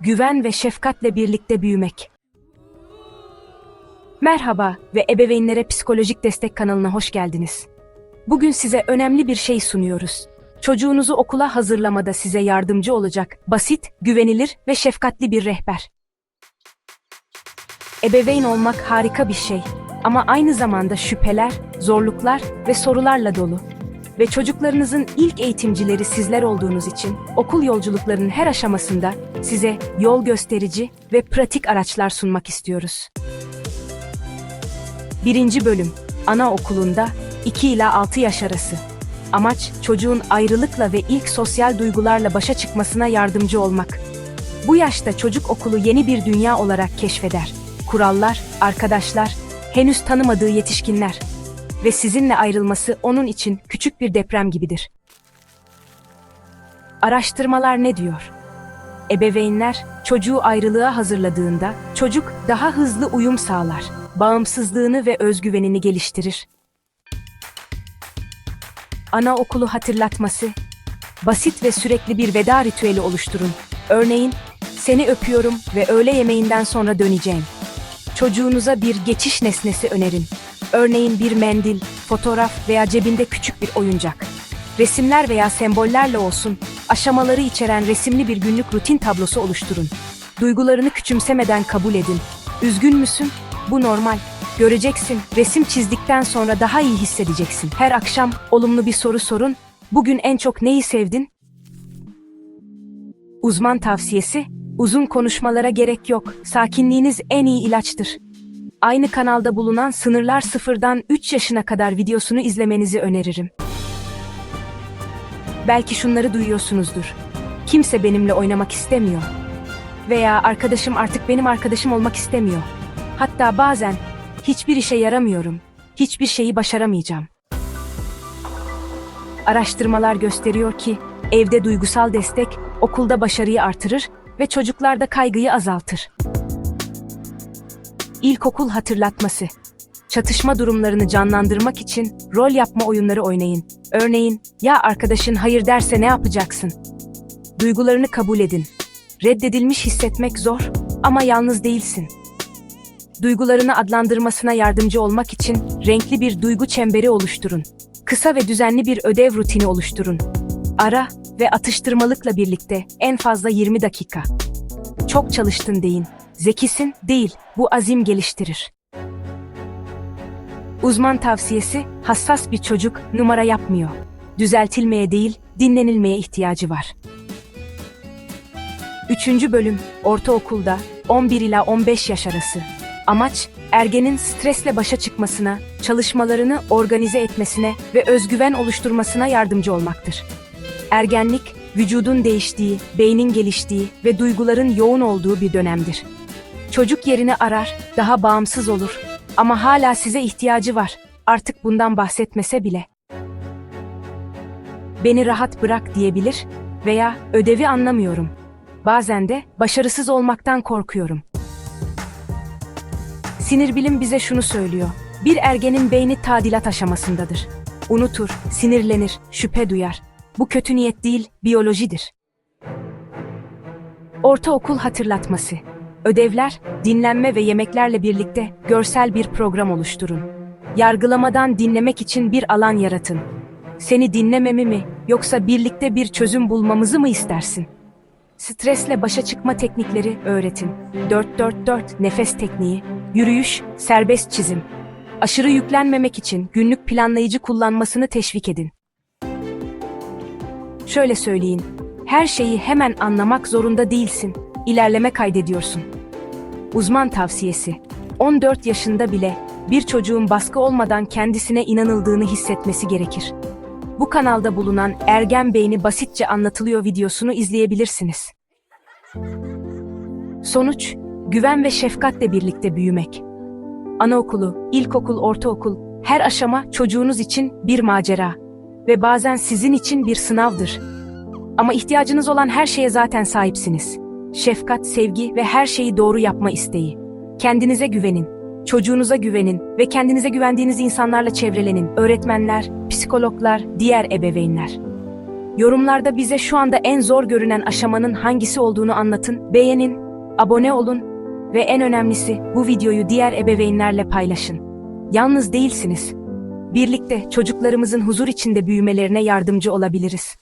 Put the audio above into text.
güven ve şefkatle birlikte büyümek. Merhaba ve ebeveynlere psikolojik destek kanalına hoş geldiniz. Bugün size önemli bir şey sunuyoruz. Çocuğunuzu okula hazırlamada size yardımcı olacak basit, güvenilir ve şefkatli bir rehber. Ebeveyn olmak harika bir şey ama aynı zamanda şüpheler, zorluklar ve sorularla dolu. Ve çocuklarınızın ilk eğitimcileri sizler olduğunuz için okul yolculuklarının her aşamasında size yol gösterici ve pratik araçlar sunmak istiyoruz. Birinci bölüm Anaokulunda 2 ila 6 yaş arası. Amaç çocuğun ayrılıkla ve ilk sosyal duygularla başa çıkmasına yardımcı olmak. Bu yaşta çocuk okulu yeni bir dünya olarak keşfeder. Kurallar, arkadaşlar, henüz tanımadığı yetişkinler ve sizinle ayrılması onun için küçük bir deprem gibidir. Araştırmalar ne diyor? Ebeveynler çocuğu ayrılığa hazırladığında çocuk daha hızlı uyum sağlar, bağımsızlığını ve özgüvenini geliştirir. Anaokulu hatırlatması Basit ve sürekli bir veda ritüeli oluşturun. Örneğin, seni öpüyorum ve öğle yemeğinden sonra döneceğim. Çocuğunuza bir geçiş nesnesi önerin. Örneğin bir mendil, fotoğraf veya cebinde küçük bir oyuncak. Resimler veya sembollerle olsun, aşamaları içeren resimli bir günlük rutin tablosu oluşturun. Duygularını küçümsemeden kabul edin. Üzgün müsün? Bu normal. Göreceksin, resim çizdikten sonra daha iyi hissedeceksin. Her akşam olumlu bir soru sorun. Bugün en çok neyi sevdin? Uzman tavsiyesi, uzun konuşmalara gerek yok. Sakinliğiniz en iyi ilaçtır. Aynı kanalda bulunan Sınırlar Sıfırdan 3 yaşına kadar videosunu izlemenizi öneririm. Belki şunları duyuyorsunuzdur. Kimse benimle oynamak istemiyor. Veya arkadaşım artık benim arkadaşım olmak istemiyor. Hatta bazen hiçbir işe yaramıyorum. Hiçbir şeyi başaramayacağım. Araştırmalar gösteriyor ki evde duygusal destek okulda başarıyı artırır ve çocuklarda kaygıyı azaltır. İlkokul hatırlatması. Çatışma durumlarını canlandırmak için rol yapma oyunları oynayın. Örneğin, ya arkadaşın hayır derse ne yapacaksın? Duygularını kabul edin. Reddedilmiş hissetmek zor ama yalnız değilsin. Duygularını adlandırmasına yardımcı olmak için renkli bir duygu çemberi oluşturun. Kısa ve düzenli bir ödev rutini oluşturun. Ara ve atıştırmalıkla birlikte en fazla 20 dakika. Çok çalıştın deyin. Zekisin değil, bu azim geliştirir. Uzman tavsiyesi, hassas bir çocuk numara yapmıyor. Düzeltilmeye değil, dinlenilmeye ihtiyacı var. Üçüncü bölüm, ortaokulda 11 ila 15 yaş arası. Amaç, ergenin stresle başa çıkmasına, çalışmalarını organize etmesine ve özgüven oluşturmasına yardımcı olmaktır. Ergenlik, vücudun değiştiği, beynin geliştiği ve duyguların yoğun olduğu bir dönemdir. Çocuk yerini arar, daha bağımsız olur ama hala size ihtiyacı var. Artık bundan bahsetmese bile. Beni rahat bırak diyebilir veya ödevi anlamıyorum. Bazen de başarısız olmaktan korkuyorum. Sinir bilim bize şunu söylüyor. Bir ergenin beyni tadilat aşamasındadır. Unutur, sinirlenir, şüphe duyar. Bu kötü niyet değil, biyolojidir. Ortaokul hatırlatması. Ödevler, dinlenme ve yemeklerle birlikte görsel bir program oluşturun. Yargılamadan dinlemek için bir alan yaratın. Seni dinlememi mi yoksa birlikte bir çözüm bulmamızı mı istersin? Stresle başa çıkma teknikleri öğretin. 4-4-4 nefes tekniği, yürüyüş, serbest çizim. Aşırı yüklenmemek için günlük planlayıcı kullanmasını teşvik edin. Şöyle söyleyin, her şeyi hemen anlamak zorunda değilsin. İlerleme kaydediyorsun. Uzman tavsiyesi. 14 yaşında bile bir çocuğun baskı olmadan kendisine inanıldığını hissetmesi gerekir. Bu kanalda bulunan Ergen Beyni basitçe anlatılıyor videosunu izleyebilirsiniz. Sonuç, güven ve şefkatle birlikte büyümek. Anaokulu, ilkokul, ortaokul, her aşama çocuğunuz için bir macera ve bazen sizin için bir sınavdır. Ama ihtiyacınız olan her şeye zaten sahipsiniz. Şefkat, sevgi ve her şeyi doğru yapma isteği. Kendinize güvenin, çocuğunuza güvenin ve kendinize güvendiğiniz insanlarla çevrelenin. Öğretmenler, psikologlar, diğer ebeveynler. Yorumlarda bize şu anda en zor görünen aşamanın hangisi olduğunu anlatın, beğenin, abone olun ve en önemlisi bu videoyu diğer ebeveynlerle paylaşın. Yalnız değilsiniz. Birlikte çocuklarımızın huzur içinde büyümelerine yardımcı olabiliriz.